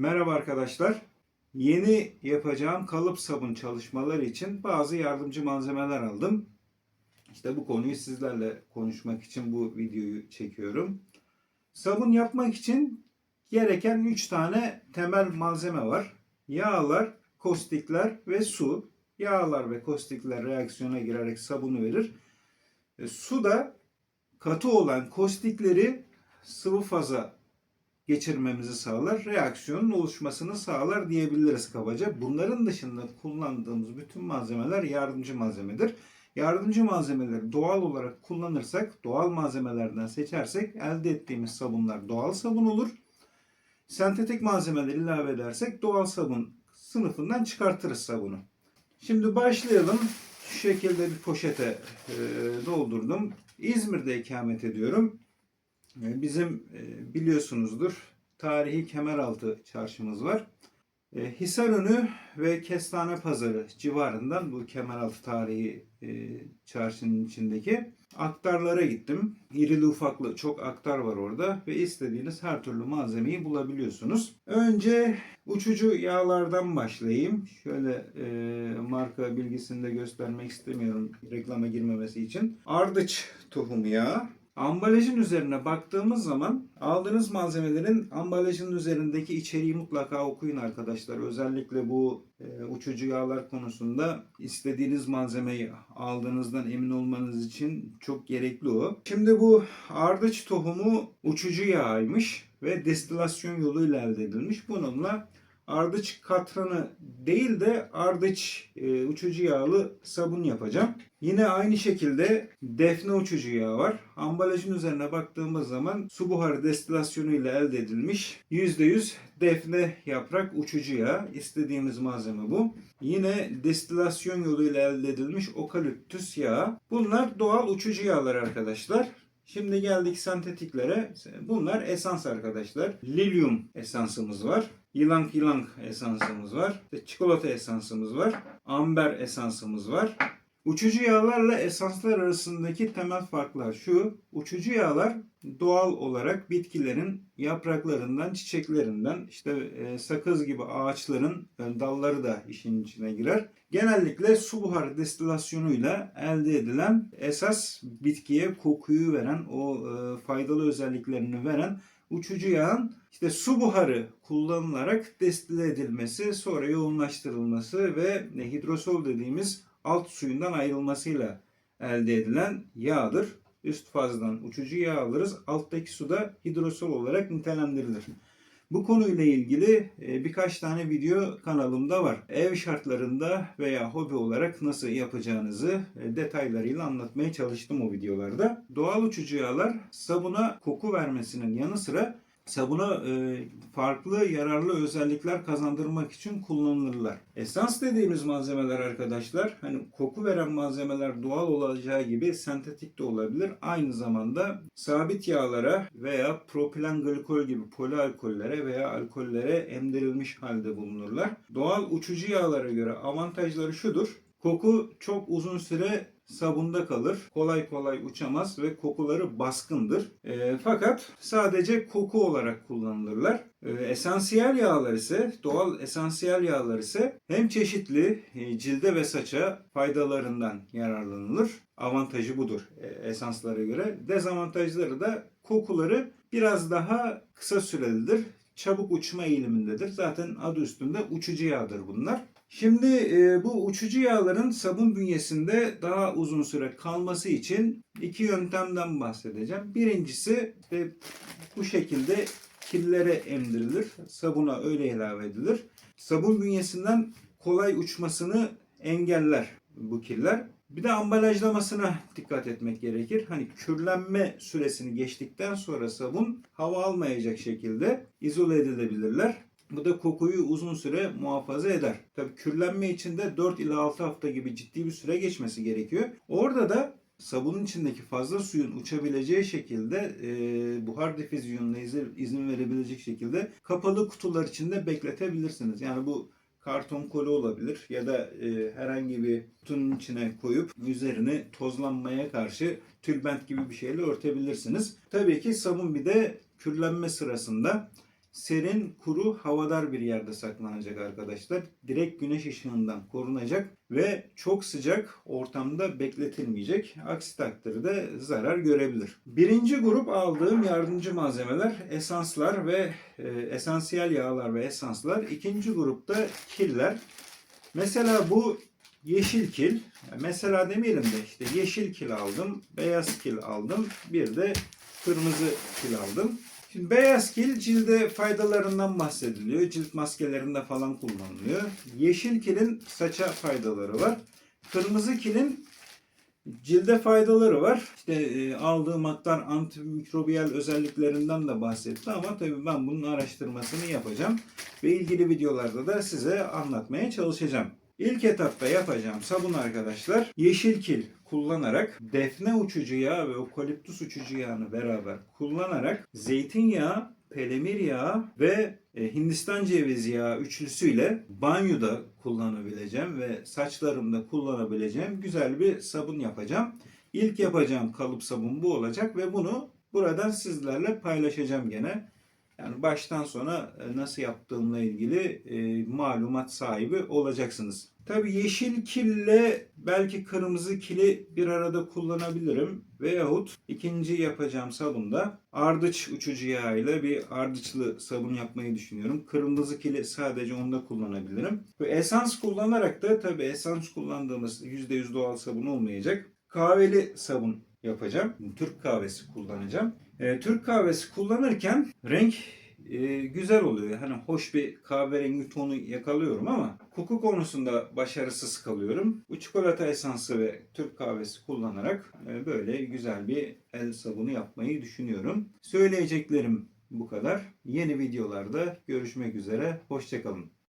Merhaba arkadaşlar. Yeni yapacağım kalıp sabun çalışmaları için bazı yardımcı malzemeler aldım. İşte bu konuyu sizlerle konuşmak için bu videoyu çekiyorum. Sabun yapmak için gereken 3 tane temel malzeme var. Yağlar, kostikler ve su. Yağlar ve kostikler reaksiyona girerek sabunu verir. E, su da katı olan kostikleri sıvı faza geçirmemizi sağlar, reaksiyonun oluşmasını sağlar diyebiliriz kabaca. Bunların dışında kullandığımız bütün malzemeler yardımcı malzemedir. Yardımcı malzemeleri doğal olarak kullanırsak, doğal malzemelerden seçersek elde ettiğimiz sabunlar doğal sabun olur. Sentetik malzemeler ilave edersek doğal sabun sınıfından çıkartırız sabunu. Şimdi başlayalım. Şu şekilde bir poşete e, doldurdum. İzmir'de ikamet ediyorum. E, Bizim e, biliyorsunuzdur tarihi Kemeraltı çarşımız var. E, Hisarönü ve Kestane Pazarı civarından bu Kemeraltı tarihi e, çarşının içindeki aktarlara gittim. İrili ufaklı çok aktar var orada ve istediğiniz her türlü malzemeyi bulabiliyorsunuz. Önce uçucu yağlardan başlayayım. Şöyle e, marka bilgisini de göstermek istemiyorum reklama girmemesi için. Ardıç tohumu yağı. Ambalajın üzerine baktığımız zaman aldığınız malzemelerin ambalajın üzerindeki içeriği mutlaka okuyun arkadaşlar. Özellikle bu e, uçucu yağlar konusunda istediğiniz malzemeyi aldığınızdan emin olmanız için çok gerekli o. Şimdi bu ardıç tohumu uçucu yağıymış ve destilasyon yoluyla elde edilmiş. Bununla ardıç katranı değil de ardıç e, uçucu yağlı sabun yapacağım. Yine aynı şekilde defne uçucu yağı var. Ambalajın üzerine baktığımız zaman su buharı destilasyonu ile elde edilmiş %100 defne yaprak uçucu yağ. İstediğimiz malzeme bu. Yine destilasyon yoluyla elde edilmiş okaliptüs yağı. Bunlar doğal uçucu yağlar arkadaşlar. Şimdi geldik sentetiklere. Bunlar esans arkadaşlar. Lilyum esansımız var. Yılang yılang esansımız var. İşte Çikolata esansımız var. Amber esansımız var. Uçucu yağlarla esanslar arasındaki temel farklar şu. Uçucu yağlar doğal olarak bitkilerin yapraklarından, çiçeklerinden, işte e, sakız gibi ağaçların e, dalları da işin içine girer. Genellikle su buharı destilasyonuyla elde edilen esas bitkiye kokuyu veren, o e, faydalı özelliklerini veren uçucu yağın işte su buharı kullanılarak destile edilmesi, sonra yoğunlaştırılması ve hidrosol dediğimiz alt suyundan ayrılmasıyla elde edilen yağdır. Üst fazdan uçucu yağ alırız. Alttaki suda hidrosol olarak nitelendirilir. Bu konuyla ilgili e, birkaç tane video kanalımda var. Ev şartlarında veya hobi olarak nasıl yapacağınızı e, detaylarıyla anlatmaya çalıştım o videolarda. Doğal uçucu yağlar sabuna koku vermesinin yanı sıra sabuna e, farklı yararlı özellikler kazandırmak için kullanılırlar. Esans dediğimiz malzemeler arkadaşlar hani koku veren malzemeler doğal olacağı gibi sentetik de olabilir. Aynı zamanda sabit yağlara veya propilen glikol gibi polialkollere veya alkollere emdirilmiş halde bulunurlar. Doğal uçucu yağlara göre avantajları şudur. Koku çok uzun süre sabunda kalır. Kolay kolay uçamaz ve kokuları baskındır. E, fakat sadece koku olarak kullanılırlar. E, esansiyel yağlar ise, doğal esansiyel yağlar ise hem çeşitli e, cilde ve saça faydalarından yararlanılır. Avantajı budur e, esanslara göre. Dezavantajları da kokuları biraz daha kısa sürelidir. Çabuk uçma eğilimindedir. Zaten adı üstünde uçucu yağdır bunlar. Şimdi e, bu uçucu yağların sabun bünyesinde daha uzun süre kalması için iki yöntemden bahsedeceğim. Birincisi işte bu şekilde killere emdirilir. Sabuna öyle ilave edilir. Sabun bünyesinden kolay uçmasını engeller bu killer. Bir de ambalajlamasına dikkat etmek gerekir. Hani kürlenme süresini geçtikten sonra sabun hava almayacak şekilde izole edilebilirler. Bu da kokuyu uzun süre muhafaza eder. Tabii kürlenme için de 4 ila 6 hafta gibi ciddi bir süre geçmesi gerekiyor. Orada da sabunun içindeki fazla suyun uçabileceği şekilde e, buhar difüzyonuna izin, izin verebilecek şekilde kapalı kutular içinde bekletebilirsiniz. Yani bu karton koli olabilir ya da e, herhangi bir kutunun içine koyup üzerini tozlanmaya karşı tülbent gibi bir şeyle örtebilirsiniz. Tabii ki sabun bir de kürlenme sırasında serin, kuru, havadar bir yerde saklanacak arkadaşlar. Direkt güneş ışığından korunacak ve çok sıcak ortamda bekletilmeyecek. Aksi takdirde zarar görebilir. Birinci grup aldığım yardımcı malzemeler esanslar ve e, esansiyel yağlar ve esanslar. İkinci grupta killer. Mesela bu yeşil kil. Mesela demeyelim de işte yeşil kil aldım, beyaz kil aldım, bir de kırmızı kil aldım. Şimdi beyaz kil cilde faydalarından bahsediliyor. Cilt maskelerinde falan kullanılıyor. Yeşil kilin saça faydaları var. Kırmızı kilin cilde faydaları var. İşte e, aldığı maktar antimikrobiyal özelliklerinden de bahsetti ama tabii ben bunun araştırmasını yapacağım ve ilgili videolarda da size anlatmaya çalışacağım. İlk etapta yapacağım sabun arkadaşlar yeşil kil kullanarak defne uçucu yağı ve okaliptus uçucu yağını beraber kullanarak zeytinyağı, pelemir yağı ve e, Hindistan cevizi yağı üçlüsüyle banyoda kullanabileceğim ve saçlarımda kullanabileceğim güzel bir sabun yapacağım. İlk yapacağım kalıp sabun bu olacak ve bunu buradan sizlerle paylaşacağım gene. Yani baştan sona e, nasıl yaptığımla ilgili e, malumat sahibi olacaksınız. Tabii yeşil kille belki kırmızı kili bir arada kullanabilirim. Veyahut ikinci yapacağım sabunda ardıç uçucu yağı ile bir ardıçlı sabun yapmayı düşünüyorum. Kırmızı kili sadece onda kullanabilirim. Ve esans kullanarak da tabii esans kullandığımız %100 doğal sabun olmayacak. Kahveli sabun yapacağım. Türk kahvesi kullanacağım. E, Türk kahvesi kullanırken renk e, güzel oluyor. Hani hoş bir kahverengi tonu yakalıyorum ama koku konusunda başarısız kalıyorum. Bu çikolata esansı ve Türk kahvesi kullanarak e, böyle güzel bir el sabunu yapmayı düşünüyorum. Söyleyeceklerim bu kadar. Yeni videolarda görüşmek üzere. Hoşçakalın.